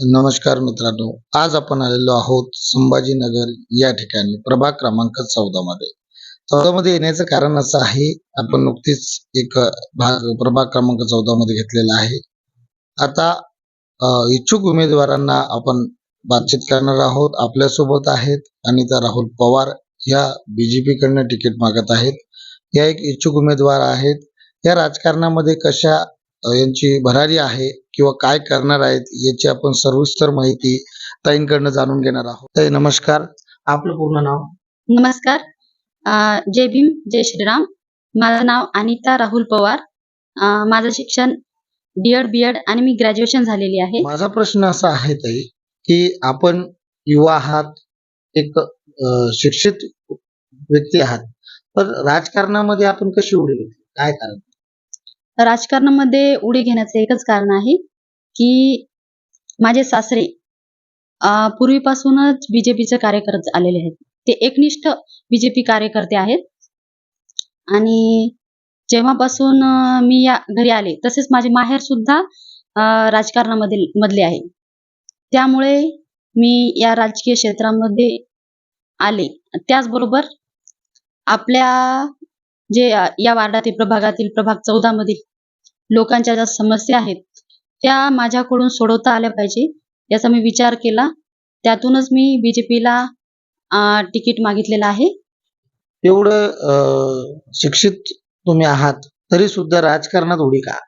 नमस्कार मित्रांनो आज आपण आलेलो आहोत संभाजीनगर या ठिकाणी प्रभाग क्रमांक चौदा मध्ये चौदा मध्ये येण्याचं कारण असं आहे आपण नुकतीच एक भाग प्रभाग क्रमांक चौदा मध्ये घेतलेला आहे. आता इच्छुक उमेदवारांना आपण बातचीत करणार आहोत. आपल्यासोबत आहेत अनिता राहुल पवार या बीजेपी कडनं तिकीट मागत आहेत. या एक इच्छुक उमेदवार आहेत. या राजकारणामध्ये कशा यांची भरारी आहे किंवा काय करणार आहेत याची आपण सविस्तर माहिती ताईंकडनं जाणून घेणार आहोत. ताई नमस्कार. आपलं पूर्ण नाव? नमस्कार. अ, जय भीम जय श्रीराम. माझं नाव अनिता राहुल पवार. अ, माझं शिक्षण डीएड बीएड आणि मी ग्रॅज्युएशन झालेली आहे. माझा प्रश्न असा आहे ताई की आपण युवा आहात एक अ, शिक्षित व्यक्ती आहात पण राजकारणामध्ये आपण कशी उडी घेतली काय कारण? राजकारणामध्ये उडी घेण्याचं एकच कारण आहे की माझे सासरे अ, पूर्वीपासूनच बीजेपीचे कार्य करत आलेले आहेत. ते एकनिष्ठ बीजेपी कार्यकर्ते आहेत. आणि जेव्हापासून अ, मी या घरी आले तसेच माझे माहेर सुद्धा अ, राजकारणामध्ये मधले आहे. त्यामुळे मी या राजकीय क्षेत्रामध्ये आले. त्याचबरोबर आपल्या जे या वार्डातील प्रभागातील प्रभाग चौदा मधील लोकांच्या ज्या समस्या आहेत त्या माझ्याकडून सोडवता आल्या पाहिजे याचा मी विचार केला. त्यातूनच मी बीजेपीला तिकीट मागितलेलं आहे. एवढं शिक्षित तुम्ही आहात तरी सुद्धा राजकारणात उडी का?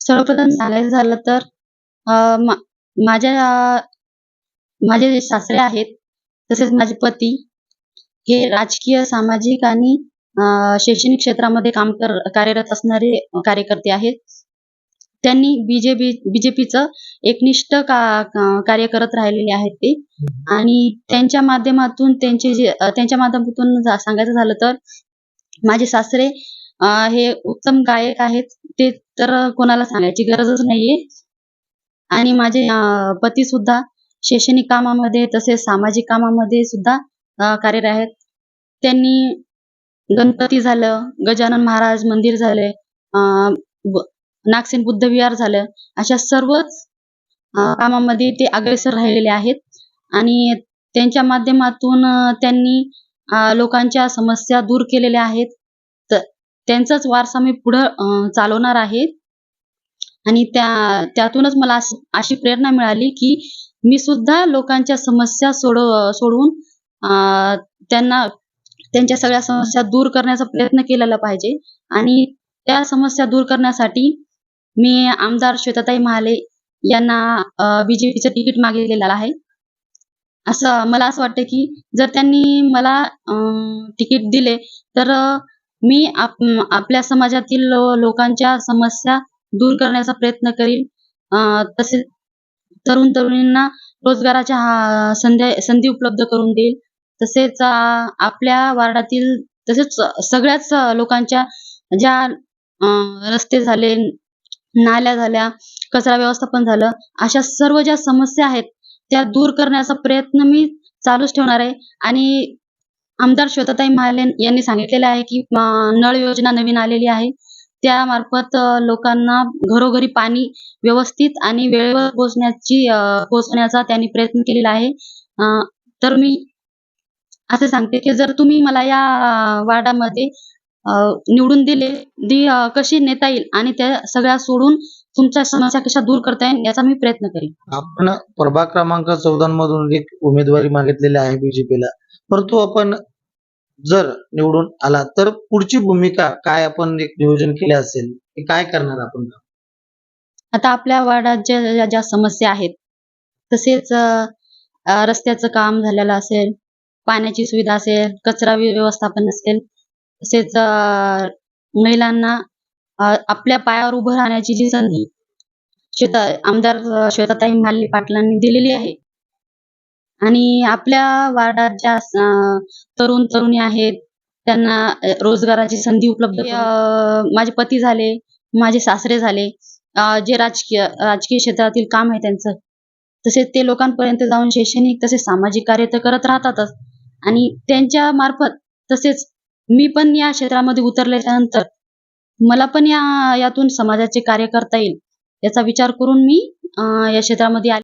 सर्वप्रथम सांगायचं झालं तर माझ्या माझे जे सासरे आहेत तसेच माझे पती हे राजकीय सामाजिक आणि शैक्षणिक क्षेत्रामध्ये काम कर कार्यरत असणारे कार्यकर्ते आहेत. त्यांनी बीजेपी बीजेपीचं एकनिष्ठ का का- कार्य करत राहिलेले आहेत ते. आणि त्यांच्या माध्यमातून त्यांचे जे त्यांच्या माध्यमातून सांगायचं झालं तर माझे सासरे हे उत्तम गायक आहेत ते तर कोणाला सांगायची गरजच नाहीये. आणि माझे पती सुद्धा शैक्षणिक कामामध्ये तसेच सामाजिक कामामध्ये सुद्धा कार्यरत आहेत. त्यांनी गणपती झालं गजानन महाराज मंदिर झाले नागसेन बुद्ध विहार झालं अशा सर्वच कामामध्ये ते अग्रेसर राहिलेले आहेत. आणि त्यांच्या माध्यमातून त्यांनी लोकांच्या समस्या दूर केलेल्या आहेत. तर त्यांचाच वारसा मी पुढं चालवणार आहे. आणि त्या त्यातूनच मला अशी प्रेरणा मिळाली की मी सुद्धा लोकांच्या समस्या सोडव सोडवून त्यांना त्यांच्या सगळ्या समस्या दूर करण्याचा प्रयत्न केलेला पाहिजे. आणि त्या समस्या दूर करण्यासाठी मी आमदार श्वेताताई महाले यांना बीजेपीचं तिकीट मागितलेलं आहे. असं मला असं वाटतं की जर त्यांनी मला अं, तिकीट दिले तर मी आप- आपल्या समाजातील लो- लोकांच्या समस्या दूर करण्याचा प्रयत्न करीन. अं, तसेच तरुण तरुणींना रोजगाराच्या हा- संधी संधी उपलब्ध करून देईल. तसेच आपल्या वार्डातील तसेच सगळ्याच लोकांच्या ज्या रस्ते झाले नाल्या झाल्या कचरा व्यवस्थापन झालं अशा सर्व ज्या समस्या आहेत त्या दूर करण्याचा प्रयत्न मी चालूच ठेवणार आहे. आणि आमदार श्वेताताई महाले यांनी सांगितलेलं आहे की नळ योजना नवीन आलेली आहे. त्यामार्फत लोकांना घरोघरी पाणी व्यवस्थित आणि वेळेवर पोहोचण्याची पोहोचण्याचा त्यांनी प्रयत्न केलेला आहे. तर मी असं सांगते की जर तुम्ही मला या वार्डामध्ये निवडून दिले दी अं, कशी नेता येईल आणि त्या सगळ्या सोडून तुमच्या समस्या कशा दूर करता येईल याचा मी प्रयत्न करेन. आपण प्रभाग क्रमांक चौदा मधून एक उमेदवारी मागितलेली आहे बीजेपीला परंतु आपण जर निवडून आला तर पुढची भूमिका काय आपण एक नियोजन केले असेल काय करणार आपण? आता आपल्या वार्डात ज्या ज्या- समस्या आहेत तसेच रस्त्याचं काम झालेलं असेल पाण्याची सुविधा असेल कचरा व्यवस्थापन असेल तसेच महिलांना आपल्या पायावर उभं राहण्याची जी संधी श्वेता आमदार श्वेताताई माल्ली पाटलांनी दिलेली आहे. आणि आपल्या वार्डात ज्या तरुण तरुणी आहेत त्यांना रोजगाराची संधी उपलब्ध माझे पती झाले माझे सासरे झाले जे राजकीय राजकीय क्षेत्रातील काम आहे त्यांचं तसेच ते लोकांपर्यंत जाऊन शैक्षणिक तसेच सामाजिक कार्य तर करत राहतातच. आणि त्यांच्या मार्फत तसेच मी पण या क्षेत्रामध्ये उतरल्याच्या नंतर मला पण या यातून समाजाचे कार्य करता येईल याचा विचार करून मी या क्षेत्रामध्ये आले.